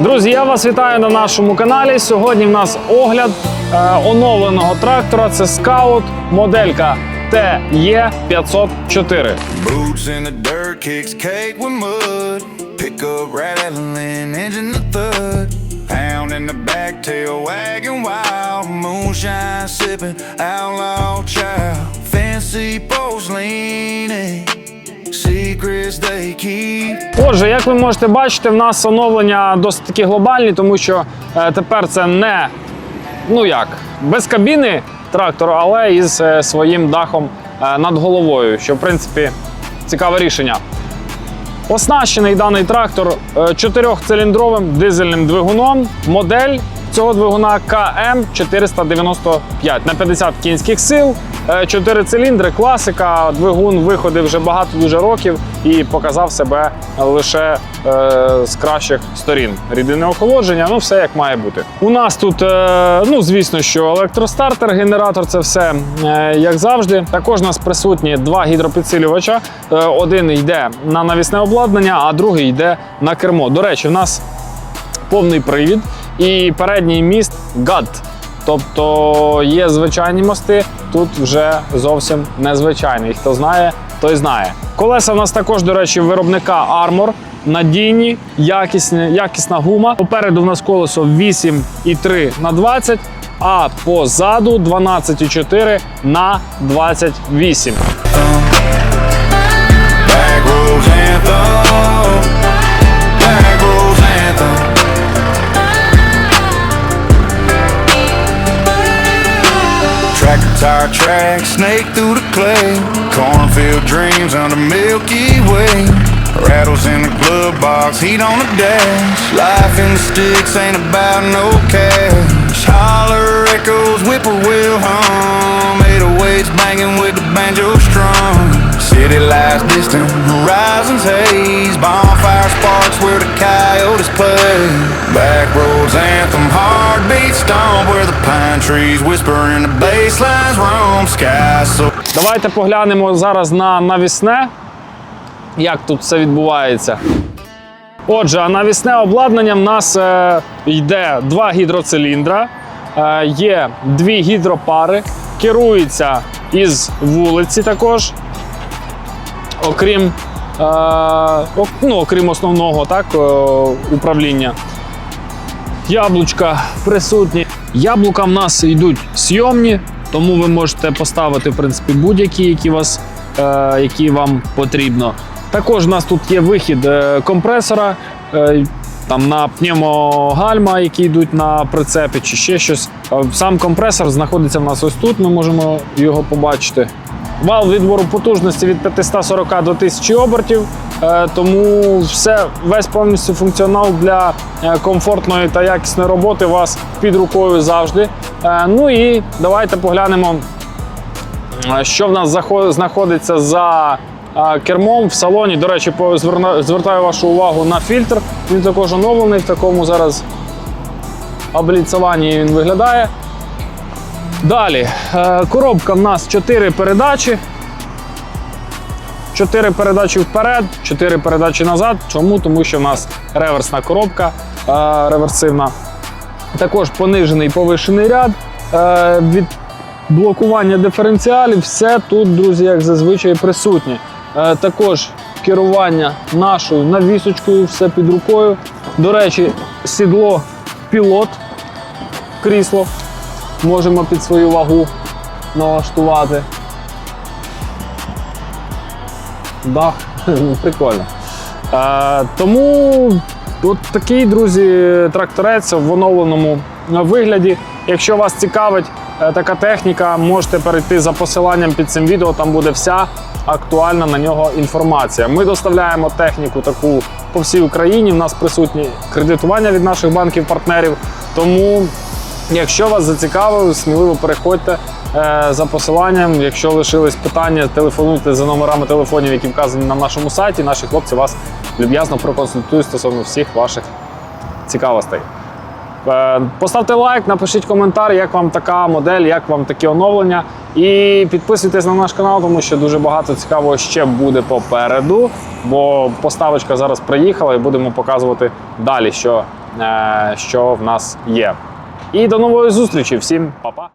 Друзі, я вас вітаю на нашому каналі. Сьогодні в нас огляд е, оновленого трактора. Це скаут, моделька TE 504. Boots in the dirt, kicks caked with mud. Pick up rattling, engine the thud. Pound in the back, tail wagging wild. Moonshine sipping, outlaw child. Fancy post leaning. Отже, як ви можете бачити, в нас оновлення досить таки глобальні, тому що е, тепер це не ну як без кабіни трактор, але із е, своїм дахом е, над головою, що в принципі цікаве рішення. Оснащений даний трактор чотирьохциліндровим дизельним двигуном. Модель цього двигуна КМ 495 на 50 кінських сил. 4 циліндри, класика. Двигун виходив вже багато дуже років і показав себе лише е, з кращих сторін. Рідине охолодження, ну все як має бути. У нас тут, е, ну звісно, що електростартер, генератор це все е, як завжди. Також у нас присутні два гідропідсилювача. Е, один йде на навісне обладнання, а другий йде на кермо. До речі, в нас повний привід і передній міст GAD. Тобто є звичайні мости, тут вже зовсім незвичайний. Хто знає, той знає. Колеса в нас також, до речі, виробника Armor. Надійні, якісні, якісна гума. Попереду в нас колесо 8,3 на 20, а позаду 12,4 на 28. Snake through the clay. Cornfield dreams under Milky Way. Rattles in the glove box, heat on the dash. Life in the sticks ain't about no cash. Holler echoes, whippoorwill hum. 808s banging with the banjo strum. City lights distant, horizons haze. Bonfire sparks where the coyotes play. Back roads anthem, heartbeat stomp where the pine trees whisper and the bass lines roam. Давайте поглянемо зараз на навісне, як тут все відбувається. Отже, навісне обладнання в нас е, йде два гідроциліндра, е, є дві гідропари, керується із вулиці також. Окрім, е, ну, окрім основного так, е, управління. Яблучка присутні. Яблука в нас йдуть сйомні, тому ви можете поставити в принципі будь-які, які, вас, е, які вам потрібно. Також у нас тут є вихід е, компресора. Е, там на пневмогальма, які йдуть на прицепі, чи ще щось. Е, Сам компресор знаходиться в нас ось тут. Ми можемо його побачити. Вал відбору потужності від 540 до 1000 обертів. Е, Тому все, весь повністю функціонал для е, комфортної та якісної роботи у вас під рукою завжди. Е, Ну і давайте поглянемо, що в нас знаходиться за кермом в салоні. До речі, звертаю вашу увагу на фільтр. Він також оновлений в такому зараз обліцюванні він виглядає. Далі, коробка в нас 4 передачі. 4 передачі вперед, 4 передачі назад. Чому? Тому що в нас реверсна коробка е, реверсивна. Також понижений повишений ряд. Е, від блокування диференціалів, все тут, друзі, як зазвичай, присутнє. Е, також керування нашою навісочкою, все під рукою. До речі, сідло пілот, крісло можемо під свою вагу налаштувати. Ну, прикольно. Е, тому от такий, друзі, тракторець в оновленому вигляді. Якщо вас цікавить е, така техніка, можете перейти за посиланням під цим відео, там буде вся актуальна на нього інформація. Ми доставляємо техніку таку по всій Україні. У нас присутні кредитування від наших банків-партнерів. Тому Якщо вас зацікавило, сміливо переходьте е, за посиланням. Якщо лишились питання, телефонуйте за номерами телефонів, які вказані на нашому сайті. Наші хлопці вас люб'язно проконсультують стосовно всіх ваших цікавостей. Е, Поставте лайк, напишіть коментар, як вам така модель, як вам такі оновлення. І підписуйтесь на наш канал, тому що дуже багато цікавого ще буде попереду. Бо поставочка зараз приїхала і будемо показувати далі, що е, що в нас є. І до нової зустрічі. Всім па-па!